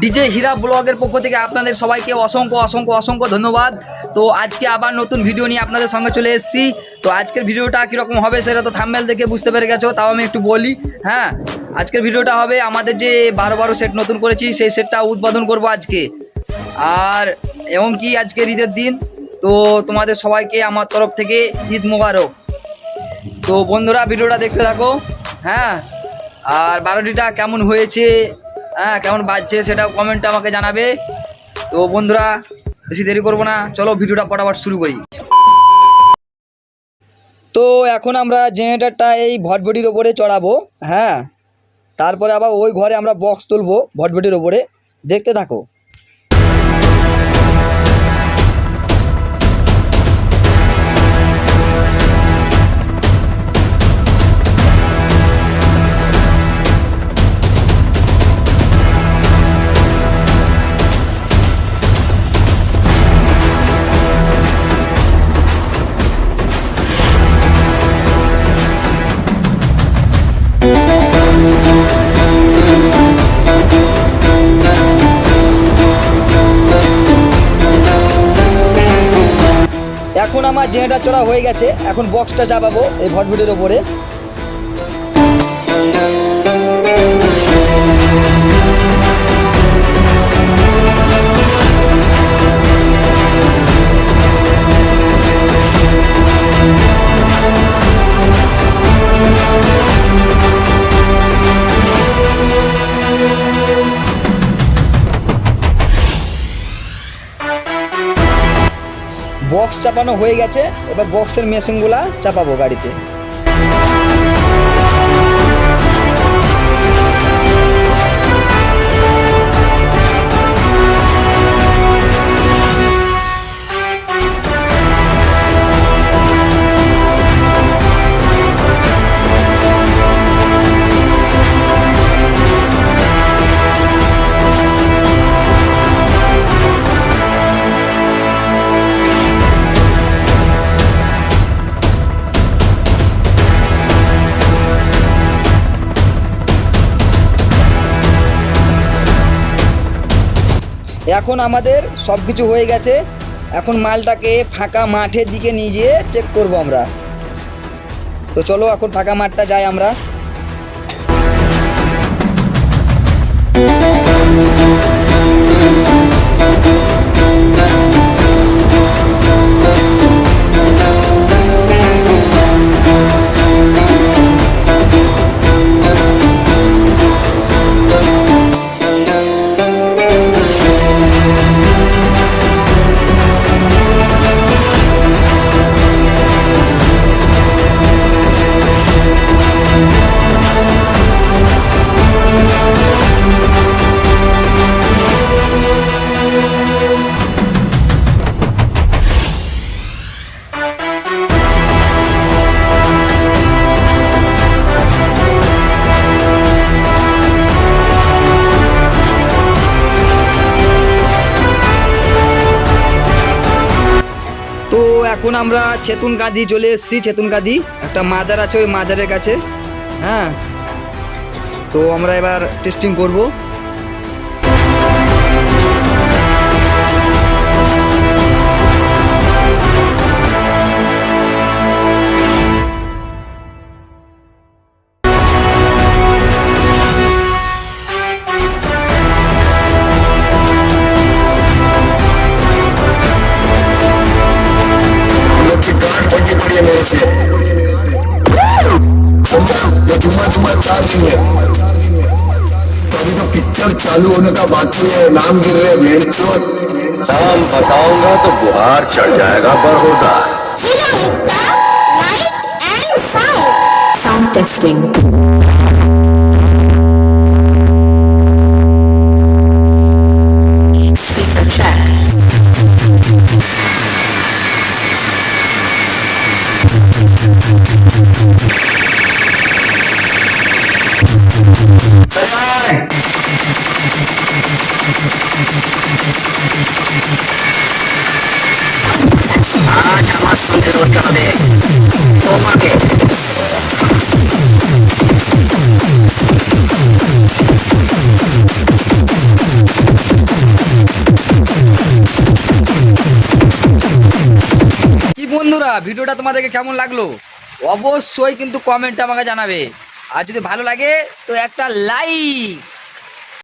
DJ হীরা ব্লগের পক্ষ থেকে আপনাদের সবাইকে অসংখ্য অসংখ্য অসংখ্য ধন্যবাদ। তো আজকে আবার নতুন ভিডিও নিয়ে আপনাদের সঙ্গে চলে এসেছি। তো আজকের ভিডিওটা কীরকম হবে সেটা তো থাম্বেল দেখে বুঝতে পেরে গেছো, তাও আমি একটু বলি হ্যাঁ? আজকের ভিডিওটা হবে আমাদের যে বারো বারো সেট নতুন করেছি, সেই সেটটা উদ্বোধন করব আজকে। আর এবং কি আজকের ঈদের দিন, তো তোমাদের সবাইকে আমার তরফ থেকে ঈদ মোবারক। তো বন্ধুরা ভিডিওটা দেখতে থাকো হ্যাঁ? আর বারোটিটা কেমন হয়েছে হ্যাঁ কেমন বাজছে সেটাও কমেন্টে আমাকে জানাবে। তো বন্ধুরা, বেশি দেরি করব না। চলো ভিডিওটা ফটাফট শুরু করি। তো এখন আমরা জেনারেটারটা এই ভটভটির ওপরে চড়াবো হ্যাঁ। তারপরে আবার ওই ঘরে আমরা বক্স তুলবো ভটভটির ওপরে। দেখতে থাকো। এখন আমার জেনারেটার চড়া হয়ে গেছে এখন বক্সটা চাপাবো এই ভটভটির ওপরে। বক্স চাপানো হয়ে গেছে এবার বক্সের মেশিনগুলা চাপাবো গাড়িতে। এখন আমাদের সব কিছু হয়ে গেছে। এখন মালটাকে ফাঁকা মাঠের দিকে নিয়ে গিয়ে চেক করব আমরা। তো চলো এখন ফাঁকা মাঠটা যাই আমরা। এখন আমরা চেতুন গাদি চলে এসেছি, চেতুন গাদি। একটা মাজার আছে ওই মাজারের কাছে। হ্যাঁ। তো আমরা এবার টেস্টিং করব। चालू होने का बाकी है नाम गिर रहे मेरे चोट नाम बताऊँगा तो बुहार चढ़ जाएगा पर होगा। Hinayutta, কি বন্ধুরা, ভিডিওটা তোমাদেরকে কেমন লাগল? অবশ্যই কিন্তু কমেন্টটা আমাকে জানাবে। আর যদি ভালো লাগে, তো একটা লাইক